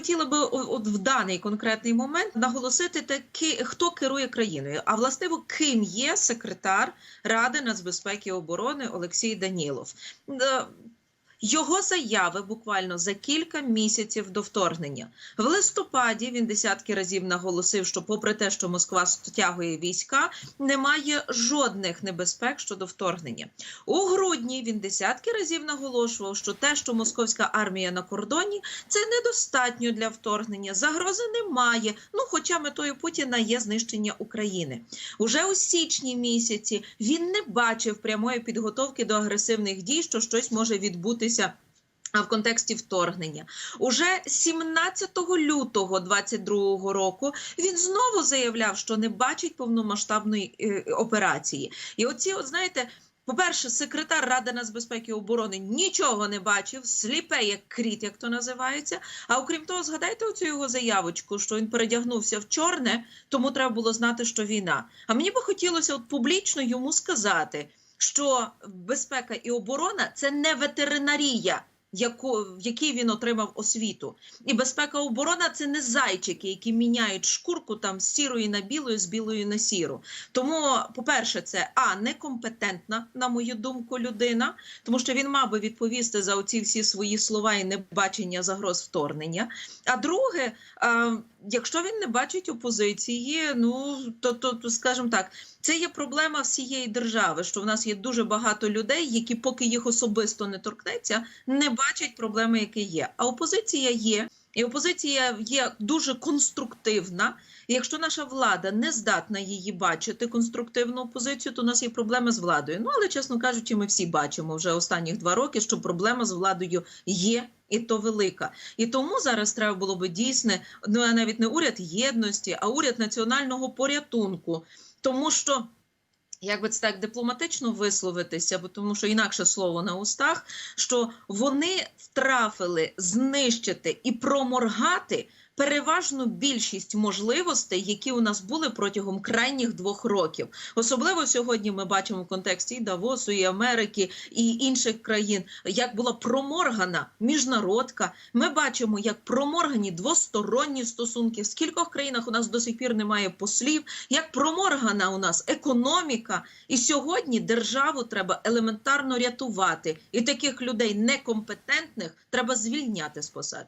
хотіла би от в даний конкретний момент наголосити таки, хто керує країною, а властиво ким є секретар Ради нацбезпеки і оборони Олексій Данілов. Його заяви буквально за кілька місяців до вторгнення в листопаді він десятки разів наголосив, що, попри те, що Москва стягує війська, немає жодних небезпек щодо вторгнення. У грудні він десятки разів наголошував, що те, що московська армія на кордоні, це недостатньо для вторгнення. Загрози немає. Ну, хоча метою Путіна є знищення України. Уже у січні місяці він не бачив прямої підготовки до агресивних дій, що щось може відбутися. А в контексті вторгнення уже 17 лютого 22 року він знову заявляв, що не бачить повномасштабної е, операції. І оці, от знаєте, по-перше, секретар Ради нацбезпеки і оборони нічого не бачив, сліпе як кріт, як то називається. А окрім того, згадайте оцю його заявочку, що він передягнувся в чорне, тому треба було знати, що війна. А мені би хотілося от публічно йому сказати, що безпека і оборона це не ветеринарія. Яку, в якій він отримав освіту, і безпека оборона це не зайчики, які міняють шкурку там з сірої на білою, з білої на сіру. Тому, по-перше, це а некомпетентна, на мою думку, людина, тому що він мав би відповісти за оці всі свої слова і небачення загроз вторгнення. А друге, е, якщо він не бачить опозиції, ну то, то, то скажімо так, це є проблема всієї держави. Що в нас є дуже багато людей, які, поки їх особисто не торкнеться, не бачать проблеми, які є. А опозиція є. І опозиція є дуже конструктивна. І якщо наша влада не здатна її бачити, конструктивну опозицію, то у нас є проблеми з владою. Ну але чесно кажучи, ми всі бачимо вже останніх два роки, що проблема з владою є. І то велика, і тому зараз треба було би дійсне, ну навіть не уряд єдності, а уряд національного порятунку, тому що. Як би це так дипломатично висловитися, бо тому що інакше слово на устах, що вони втрафили знищити і проморгати переважну більшість можливостей, які у нас були протягом крайніх двох років. Особливо сьогодні ми бачимо в контексті і Давосу, і Америки і інших країн, як була проморгана міжнародка. Ми бачимо, як проморгані двосторонні стосунки. В скількох країнах у нас до сих пір немає послів, як проморгана у нас економіка. І сьогодні державу треба елементарно рятувати. І таких людей некомпетентних треба звільняти з посад.